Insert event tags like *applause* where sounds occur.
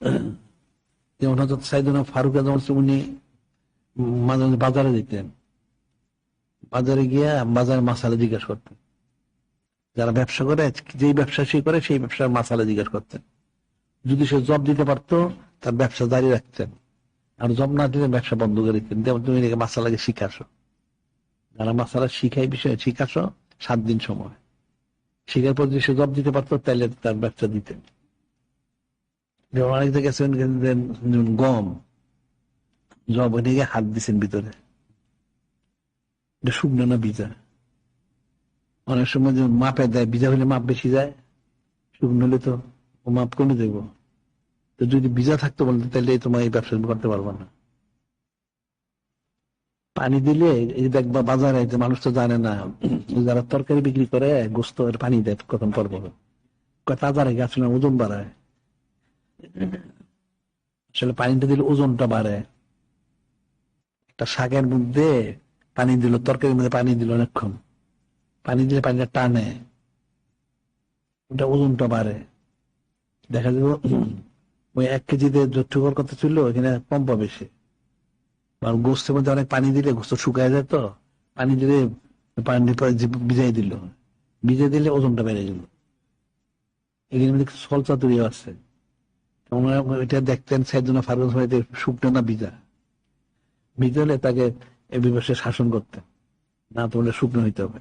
*coughs* যেমন হজরত ফারুক আজম উনি মাঝে মাঝে বাজারে যেতেন। বাজারে গিয়ে বাজারে মাসালা জিজ্ঞাসা করতেন। যারা ব্যবসা করে, যেই ব্যবসা সে করে, সেই ব্যবসার মাসালা জিজ্ঞাসা করতেন। যদি সে জব দিতে পারতো, তার ব্যবসা জারি রাখতেন। আর জব না দিলে ব্যবসা বন্ধ করে দিতেন। যেমন তুমি এটাকে মাসালাকে শিখাসো। যারা মাসালা শিখাই বিষয়ে, শিখাসো সাত দিন সময়। শিখার পর যদি সে জব দিতে পারতো, তাহলে তার ব্যবসা দিতেন। অনেক গম জব হাত দিছেন ভিতরে শুকনো না অনেক সময় মাপে দেয় হলে মাপ বেশি যায় শুকনো হলে তো ও মাপ কমে দেবো তো যদি ভিজা থাকতো বলতে তাহলে তোমার এই ব্যবসা করতে পারব না। পানি দিলে এই দেখবা বাজারে, যে মানুষ তো জানে না, *clears throat* যারা তরকারি বিক্রি করে, গোস্ত পানি দেয় কখন পর পর কয় তাজা রেখে আসলে ওজন বাড়ায়। আসলে পানিটা দিলে ওজনটা বাড়ে। একটা শাকের মধ্যে পানি দিল, তরকারির মধ্যে পানি দিল অনেকক্ষণ। পানি দিলে পানিটা টানে। ওটা ওজনটা বাড়ে। দেখা যাবে ওই এক কেজিতে যতটুকুর কথা ছিল, এখানে কম পাবে সে আর গোস্তের মধ্যে অনেক পানি দিলে গোস্ত শুকায় যায় তো, পানি দিলে পানি ভিজাই দিল ভিজে দিলে ওজনটা বেড়ে গেল। এখানে মধ্যে সলচা তৈরি আছে। এটা দেখতেন সাইদুনা ফারুক ভাইদের শুকনো ভিজা হলে তাকে এ বিভাষে শাসন করতেন। না তোমাদের ওটা শুকনো হইতে হবে।